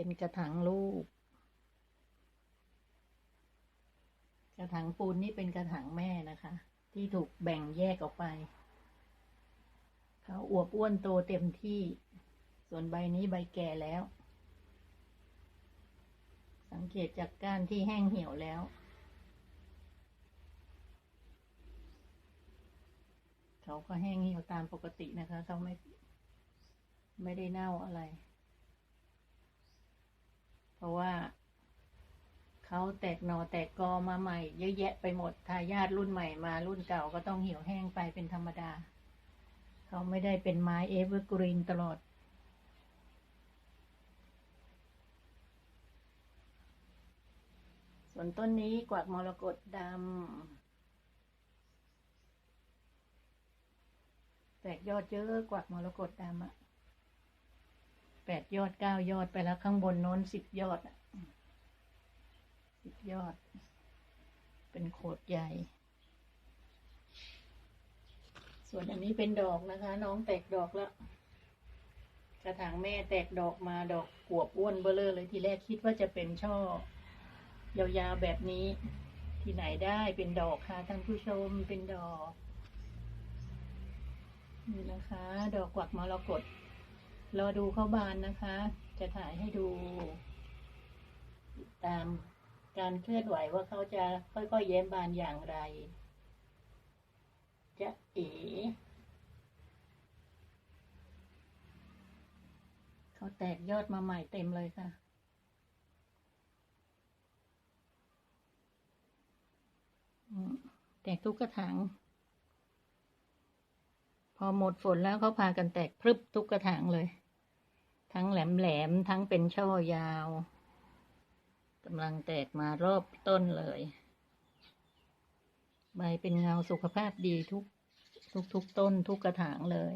เป็นกระถางลูก กระถางปูนนี่เป็นกระถางแม่นะคะ ที่ถูกแบ่งแยกออกไป เขาอวบอ้วนโตเต็มที่ ส่วนใบนี้ใบแก่แล้ว สังเกตจากก้านที่แห้งเหี่ยวแล้ว เขาก็แห้งเหี่ยวตามปกตินะคะ เขาไม่ไม่ได้เน่าอะไร เพราะว่าเขาแตกหนอแตกกอมาใหม่ เยอะแยะไปหมดทายาทรุ่นใหม่มารุ่นเก่าก็ต้องเหี่ยวแห้งไปเป็นธรรมดา เขาไม่ได้เป็นไม้เอเวอร์กรีนตลอดส่วนต้นนี้กวักมรกตดำแตกยอดเยอะกวักมรกตดำอะ แปดยอดเก้ายอดไปแล้วข้างบนโน้นสิบยอดอะสิบยอด เป็นโขดใหญ่ ส่วนอันนี้เป็นดอกนะคะ น้องแตกดอกแล้วกระถางแม่แตกดอกมาดอกขวบอ้วนเบ้อเลอเลยทีแรกคิดว่าจะเป็นช่อยาวๆแบบนี้ ที่ไหนได้เป็นดอกค่ะท่านผู้ชมเป็นดอกนี่นะคะ ดอกกวักมรกต รอดูเข้าบานนะคะ จะถ่ายให้ดูตามการเคลื่อนไหวว่าเขาจะค่อยๆแย้มบานอย่างไร จะเอ๋เขาแตกยอดมาใหม่เต็มเลยค่ะแตกทุกกระถาง พอหมดฝนแล้วเขาพากันแตกพรึบทุกกระถางเลย ทั้งแหลมแหลมทั้งเป็นช่อยาวกำลังแตกมารอบต้นเลย ใบเป็นเงาสุขภาพดีทุกทุกทุกต้นทุกกระถางเลย